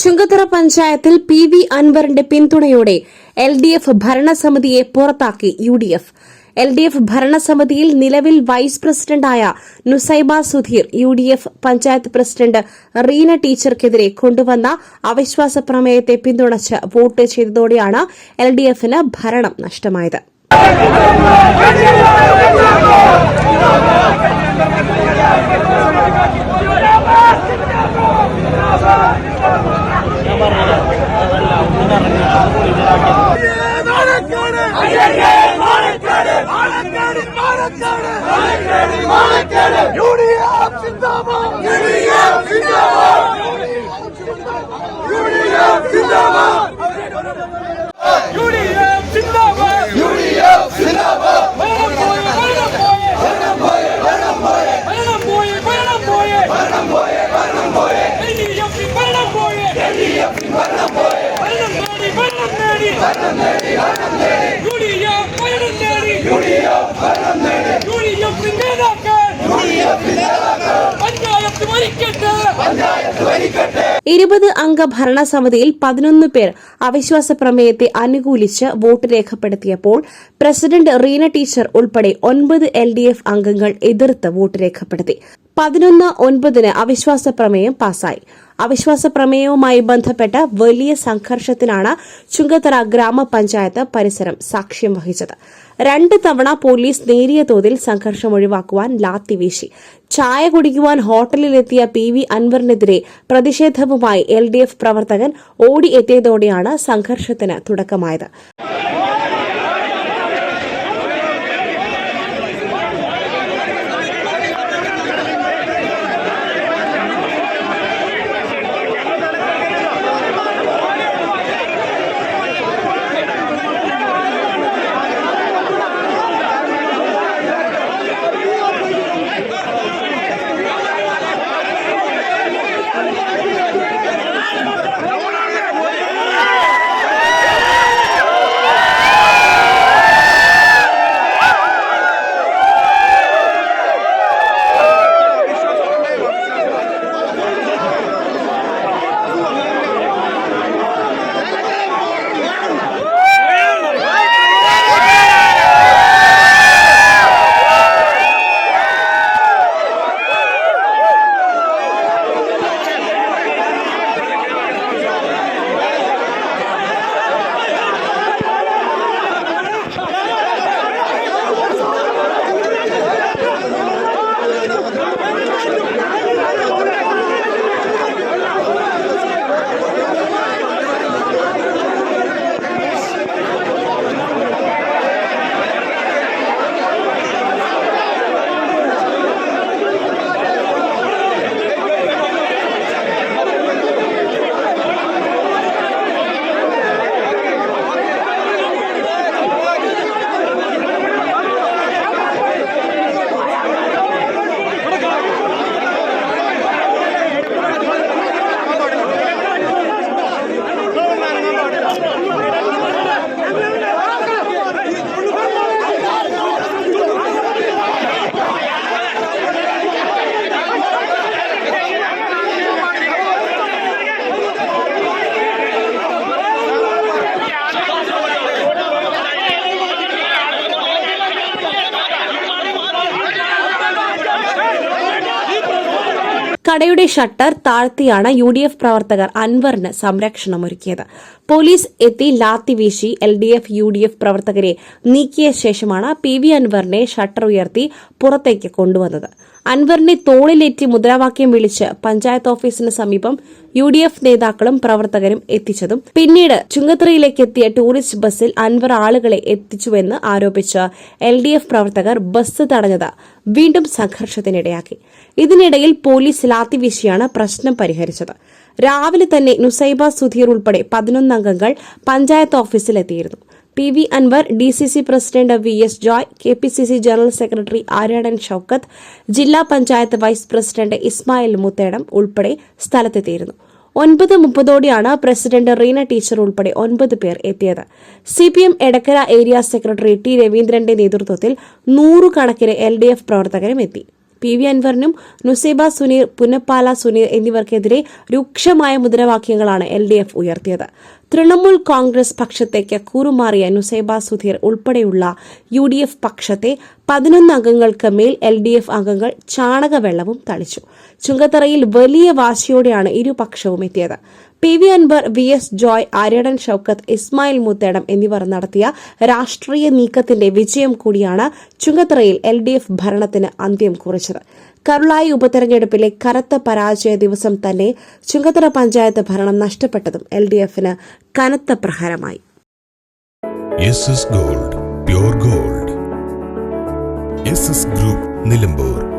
ചുങ്കത്തറ പഞ്ചായത്തിൽ P V അൻവറിന്റെ പിന്തുണയോടെ എൽ ഡി എഫ് ഭരണസമിതിയെ പുറത്താക്കി U D F. L D F ഭരണസമിതിയിൽ നിലവിൽ വൈസ് പ്രസിഡന്റായ Nusaiba Sudheer U D F panchayat president Reena ടീച്ചർക്കെതിരെ കൊണ്ടുവന്ന അവിശ്വാസ പ്രമേയത്തെ പിന്തുണച്ച് വോട്ട് ചെയ്തതോടെയാണ് എൽ ഡി എഫിന് ഭരണം നഷ്ടമായത്. മാനക്കാട് മാനക്കാട് യൂണിയൻ ഇരുപത് അംഗ ഭരണസമിതിയിൽ പതിനൊന്ന് പേർ അവിശ്വാസ പ്രമേയത്തെ അനുകൂലിച്ച് വോട്ട് രേഖപ്പെടുത്തിയപ്പോൾ പ്രസിഡന്റ് റീന ടീച്ചർ ഉൾപ്പെടെ ഒൻപത് എൽ ഡി എഫ് അംഗങ്ങൾ എതിർത്ത് വോട്ട് രേഖപ്പെടുത്തി. പതിനൊന്ന് ഒൻപതിന് അവിശ്വാസ പ്രമേയം പാസായി. അവിശ്വാസ പ്രമേയവുമായി ബന്ധപ്പെട്ട വലിയ സംഘർഷത്തിനാണ് ചുങ്കത്തറ ഗ്രാമപഞ്ചായത്ത് പരിസരം സാക്ഷ്യം വഹിച്ചത്. രണ്ട് തവണ പോലീസ് നേരിയ തോതിൽ സംഘർഷം ഒഴിവാക്കുവാൻ ലാത്തി വീശി. ചായ കുടിക്കുവാൻ ഹോട്ടലിലെത്തിയ പി വി അൻവറിനെതിരെ പ്രതിഷേധവുമായി എൽ ഡി എഫ് പ്രവർത്തകൻ ഓടിയെത്തിയതോടെയാണ് സംഘർഷത്തിന് തുടക്കമായത്. കടയുടെ ഷട്ടർ താഴ്ത്തിയാണ് യു ഡി എഫ് പ്രവർത്തകർ അൻവറിന് സംരക്ഷണമൊരുക്കിയത്. പോലീസ് എത്തി ലാത്തി വീശി L D F U D F പ്രവർത്തകരെ നീക്കിയ ശേഷമാണ് പി വി അൻവറിനെ ഷട്ടർ ഉയർത്തി പുറത്തേക്ക് കൊണ്ടുവന്നത്. അൻവറിനെ തോളിലേറ്റി മുദ്രാവാക്യം വിളിച്ച് പഞ്ചായത്ത് ഓഫീസിന് സമീപം യു ഡി എഫ് നേതാക്കളും പ്രവർത്തകരും എത്തിച്ചതും. പിന്നീട് ചുങ്കത്തറയിലേക്ക് എത്തിയ ടൂറിസ്റ്റ് ബസ്സിൽ അൻവർ ആളുകളെ എത്തിച്ചുവെന്ന് ആരോപിച്ച് എൽ ഡി എഫ് പ്രവർത്തകർ ബസ് തടഞ്ഞത് വീണ്ടും സംഘർഷത്തിനിടയാക്കി. ഇതിനിടയിൽ പോലീസ് ലാത്തിവീശിയാണ് പ്രശ്നം പരിഹരിച്ചത്. രാവിലെ തന്നെ നുസൈബ സുധീർ ഉൾപ്പെടെ പതിനൊന്നംഗങ്ങൾ panchayat ഓഫീസിലെത്തിയിരുന്നു. P V Anvar D C C president V S Joy K P C C general secretary Aryadan Shoukath ജില്ലാ പഞ്ചായത്ത് വൈസ് പ്രസിഡന്റ് ഇസ്മായിൽ മുത്തേടം ഉൾപ്പെടെ സ്ഥലത്തെത്തിയിരുന്നു. ഒൻപത് മുപ്പതോടെയാണ് പ്രസിഡന്റ് റീന ടീച്ചർ ഉൾപ്പെടെ ഒൻപത് പേർ എത്തിയത്. C P M Edakkara area secretary T രവീന്ദ്രന്റെ നേതൃത്വത്തിൽ നൂറുകണക്കിന് എൽ ഡി എഫ് പ്രവർത്തകരും എത്തി. പി വി അൻവറിനും നുസൈബ സുനീർ പുന്നപ്പാല സുനീർ എന്നിവർക്കെതിരെ രൂക്ഷമായ മുദ്രാവാക്യങ്ങളാണ് എൽ ഡി എഫ് ഉയർത്തിയത്. തൃണമൂൽ കോൺഗ്രസ് പക്ഷത്തേക്ക് കൂറുമാറിയ നുസൈബ സുധീർ ഉൾപ്പെടെയുള്ള യു ഡി എഫ് പക്ഷത്തെ പതിനൊന്ന് അംഗങ്ങൾക്ക് മേൽ എൽ ഡി എഫ് അംഗങ്ങൾ ചാണകവെള്ളവും തളിച്ചു. ചുങ്കത്തറയിൽ വലിയ വാശിയോടെയാണ് ഇരുപക്ഷവും എത്തിയത്. P V Anvar V S Joy Aryadan Shoukath Ismail Moothedam എന്നിവർ നടത്തിയ രാഷ്ട്രീയ നീക്കത്തിന്റെ വിജയം കൂടിയാണ് ചുങ്കത്തറയിൽ എൽ ഡി എഫ് ഭരണത്തിന് അന്ത്യം കുറിച്ചത്. കരുളായി ഉപതെരഞ്ഞെടുപ്പിലെ കനത്ത പരാജയ ദിവസം തന്നെ ചുങ്കത്തറ പഞ്ചായത്ത് ഭരണം നഷ്ടപ്പെട്ടതും എൽ ഡി എഫിന് കനത്ത പ്രഹരമായി. Gold gold. ഗ്രൂപ്പ് നിലമ്പൂർ.